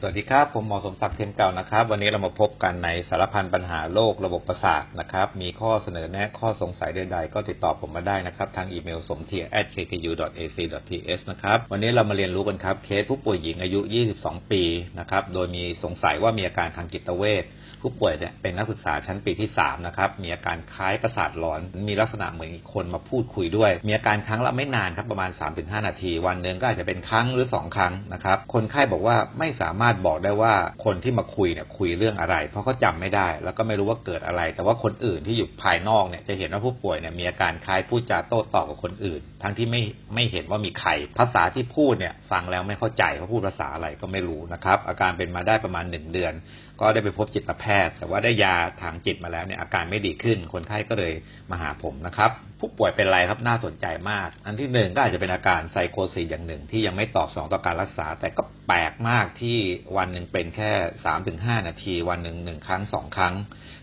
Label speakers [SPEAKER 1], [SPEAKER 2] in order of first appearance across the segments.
[SPEAKER 1] สวัสดีครับ ผมหมอสมศักดิ์เทมเก่านะครับ วันนี้เรามาพบกันในสารพันปัญหาโรคระบบประสาทนะครับ มีข้อเสนอแนะข้อสงสัยใดๆ ก็ติดต่อผมมาได้นะครับ ทางอีเมลสมเทีย kkU.ac.th นะครับ วันนี้เรามาเรียนรู้กันครับเคสผู้ป่วยหญิงอายุ 22 ปีนะครับ โดยมีสงสัยว่ามีอาการทางจิตเวชผู้ป่วยเนี่ยเป็นนักศึกษาชั้นปีที่ 3 นะครับ มีอาการคล้ายประสาทหลอน มีลักษณะเหมือนคนมาพูดคุยด้วย มีอาการครั้งละไม่นานครับประมาณ 3-5 นาที วันหนึ่งก็อาจจะเป็นครั้งหรือ 2 ครั้งนะครับ คนไข้บอกว่าไม่สามารถบอกได้ว่าคนที่มาคุยเนี่ยคุยเรื่องอะไร เพราะเขาจำไม่ได้ แล้วก็ไม่รู้ว่าเกิดอะไร แต่ว่าคนอื่นที่อยู่ภายนอกเนี่ยจะเห็นว่าผู้ป่วยเนี่ยมีอาการคล้ายพูดจาโต้ตอบกับคนอื่น ทั้งที่ไม่ไม่เห็นว่ามีใครภาษาที่พูดเนี่ยฟังแล้วไม่เข้าใจเขาพูดภาษาอะไรก็ไม่รู้นะครับ อาการเป็นมาได้ประมาณ1เดือน ก็ได้ไปพบจิตแพทย์ แต่ว่าได้ยาทางจิตมาแล้วเนี่ยอาการไม่ดีขึ้น คนไข้ก็เลยมาหาผมนะครับ ผู้ป่วยเป็นไรครับน่าสนใจมาก อันที่หนึ่งก็อาจจะเป็นอาการไซโคซีอย่างหนึ่งที่ยังไม่ตอบสนองต่อการรักษา แต่ก็แปลกมากที่วันหนึ่งเป็นแค่3-5นาที วันหนึ่งหนึ่งครั้งสองครั้ง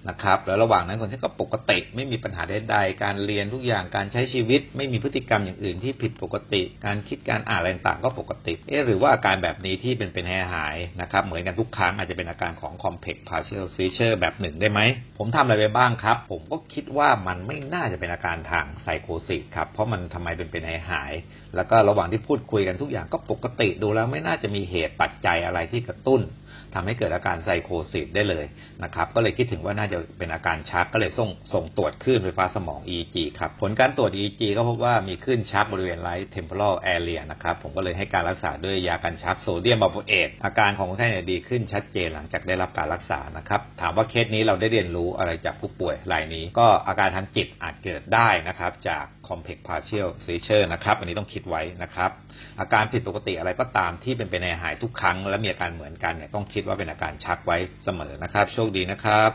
[SPEAKER 1] นะครับ แล้วระหว่างนั้นคนไข้ก็ปกติไม่มีปัญหาใดๆการเรียนทุกอย่างการใช้ชีวิต ไม่มีพฤติกรรมอย่างอื่นที่ผิดปกติ การคิดการอ่านอะไรต่างก็ปกติเอ๊หรือว่าอาการแบบนี้ที่เป็นเป็นหายหายนะครับเหมือนกันทุกครั้งอาจจะเป็นอาการของ complex partial seizure แบบหนึ่งได้ไหม ผมทำอะไรไปบ้างครับ ผมก็คิดว่ามันไม่น่าจะเป็นอาการทางไซโคซิสครับเพราะมันทำไมเป็นเป็นหายหายแล้วก็ระหว่างที่พูดคุยกันทุกอย่างก็ปกติดูแล้วไม่น่าจะมีเหตุปัจจัยอะไรที่กระตุ้น ทำให้เกิดอาการไซโคซิสได้เลยนะครับ ก็เลยคิดถึงว่าน่าจะเป็นอาการชักก็เลยส่งส่งตรวจคลื่นไฟฟ้าสมอง EEG ครับ ผลการตรวจ EEG ก็พบว่ามีคลื่นชักบริเวณ right temporal area นะครับ ผมก็เลยให้การรักษาด้วยยากันชักโซเดียมบาโเอตอาการของคนไข้เนี่ยดีขึ้นชัดเจนหลังจากได้รับการรักษานะครับ ถามว่าเคสนี้เราได้เรียนรู้อะไรจากผู้ป่วยรายนี้ ก็อาการทางจิตอาจเกิดได้นะครับ จาก complex partial seizure นะครับ อันนี้ต้องคิดไว้นะครับ อาการผิดปกติอะไรก็ตามที่เป็นไปในหายทุกครั้ง และมีอาการเหมือนกันเนี่ยต้องคิดว่าเป็นอาการชักไว้เสมอนะครับ โชคดีนะครับ